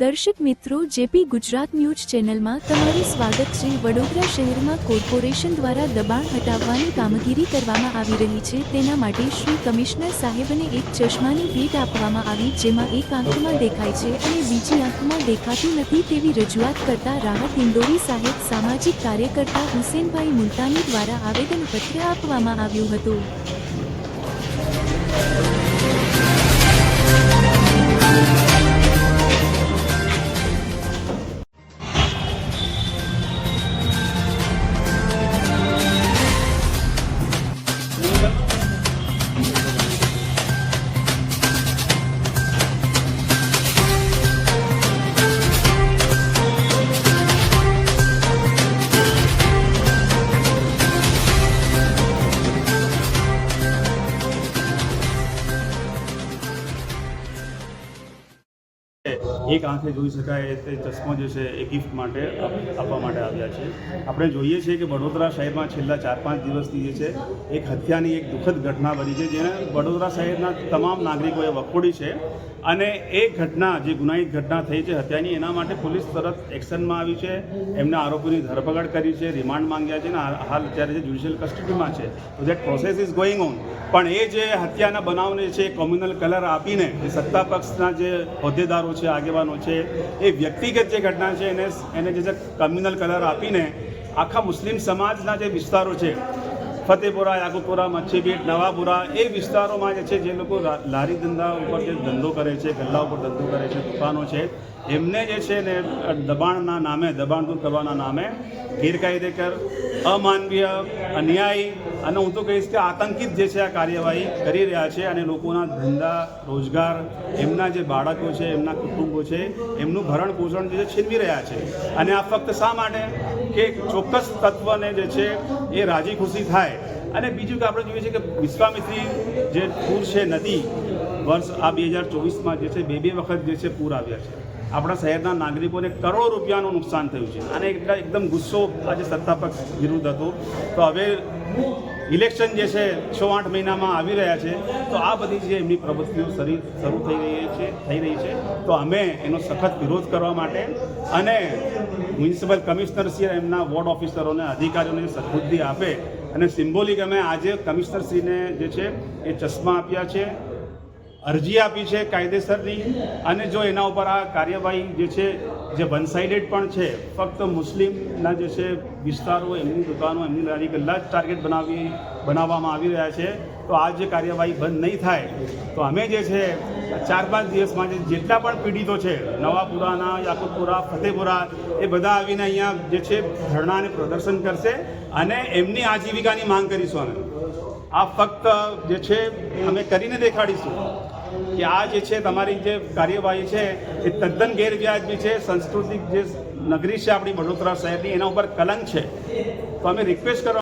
દર્શક મિત્રો, JP Gujarat news ચેનલમાં તમારું સ્વાગત છે. વડોદરા શહેરમાં કોર્પોરેશન દ્વારા દબાણ હટાવવાની કામગીરી કરવામાં આવી રહી છે. તેના માટે શ્રી કમિશનર સાહેબને એક ચશ્માની ભેટ આપવામાં આવી, જેમાં એક આંખમાં દેખાય છે અને બીજી આંખમાં દેખાતું નથી તેવી રજૂઆત કરતા રાહત ઇન્દોરી સાહેબ, સામાજિક કાર્યકર્તા હુસેનભાઈ મુલતાની દ્વારા આવેદનપત્ર આપવામાં આવ્યું હતું. એક આંખે જોઈ શકાય તે ચશ્મો જે છે એ ગિફ્ટ માટે આપવા માટે આવ્યા છે. આપણે જોઈએ છીએ કે વડોદરા શહેરમાં છેલ્લા ચાર પાંચ દિવસથી જે છે, એક હત્યાની એક દુઃખદ ઘટના બની છે જેને વડોદરા શહેરના તમામ નાગરિકોએ વખોડી છે અને એ ઘટના, જે ગુનાહિત ઘટના થઈ છે હત્યાની, એના માટે પોલીસ તરત એક્શનમાં આવી છે. એમના આરોપીની ધરપકડ કરી છે, રિમાન્ડ માંગ્યા છે અને હાલ અત્યારે જે જ્યુડિશિયલ કસ્ટડીમાં છે. તો that process is going on પણ એ જે હત્યાના બનાવને છે કોમ્યુનલ કલર આપીને સત્તા પક્ષના જે હોદ્દેદારો છે આગેવાનો છે. એ વ્યક્તિગત જે ઘટના છે એને એને જે છે કમ્યુનલ કલર આપીને આખા મુસ્લિમ સમાજના જે વિસ્તારો છે, ફતેપુરા યાકુપુરા મચ્છીબીટ નવાપુરા, એ વિસ્તારોમાં જે છે, જે લોકો લારી ધંધા ઉપર જે ધંધો કરે છે, ગલ્લા ઉપર ધંધો કરે છે, દુકાનો છે એમને જે છે ને, દબાણના નામે દબાણ દૂર કરવાના નામે ગેરકાયદેસર અમાનવીય, અન્યાયી અને હું તો કહીશ કે આતંકિત જે છે આ કાર્યવાહી કરી રહ્યા છે અને લોકોના ધંધા, રોજગાર, એમના જે બાળકો છે, એમના કુટુંબો છે, એમનું ભરણ પોષણ જે છે છીનવી રહ્યા છે. અને આ ફક્ત શા માટે? કે ચોક્કસ તત્વને જે છે એ રાજી ખુશી થાય. અને બીજું કે આપણે જોઈએ છીએ કે વિશ્વામિત્રી જે પૂર છે નદી, વર્ષ આ બે હજાર ચોવીસમાં જે છે બે બે વખત જે છે પૂર આવ્યા છે. આપણા શહેરના નાગરિકોને કરોડો રૂપિયાનું નુકસાન થયું છે. અને એકદમ ગુસ્સો આજે સત્તા વિરુદ્ધ હતો. તો હવે ઇલેક્શન જે છે, છ, આઠ મહિનામાં આવી રહ્યા છે. તો આ બધી જે એમની પ્રવૃત્તિઓ શરી શરૂ થઈ રહી છે, થઈ રહી છે. તો અમે એનો સખત વિરોધ કરવા માટે અને મ્યુનિસિપલ કમિશનરશ્રી એમના વોર્ડ ઓફિસરોને, અધિકારીઓને સદબુદ્ધિ આપે. અને સિમ્બોલિક અમે આજે કમિશનરશ્રીને જે છે, એ ચશ્મા આપ્યા છે. અરજી આપી છે કાયદેસરની અને જો એના ઉપર આ કાર્યવાહી જે છે, જે વન સાઇડેડ પણ છે, ફક્ત મુસ્લિમના જે છે વિસ્તારો, એમની દુકાનો, એમની લારી ગલ્લા જ ટાર્ગેટ બનાવી, બનાવવામાં આવી રહ્યા છે, તો આ જે કાર્યવાહી બંધ નહીં થાય, તો અમે જે છે ચાર પાંચ દિવસમાં જે જેટલા પણ પીડિતો છે, નવાપુરાના, યાકુતપુરા, ફતેપુરા, એ બધા આવીને અહીંયા જે છે ધરણા પ્રદર્શન કરશે અને એમની આજીવિકાની માંગ કરીશું અમે. આ ફક્ત જે છે, અમે કરીને દેખાડીશું. કે આ જે છે, તમારી જે કાર્યવાહી છે, એ તદ્દન ગેરવ્યાજબી છે. સંસ્કૃતિક જે નગરી છે આપણી વડોદરા શહેરની, એના ઉપર કલંક છે. તો અમે રિક્વેસ્ટ કરવા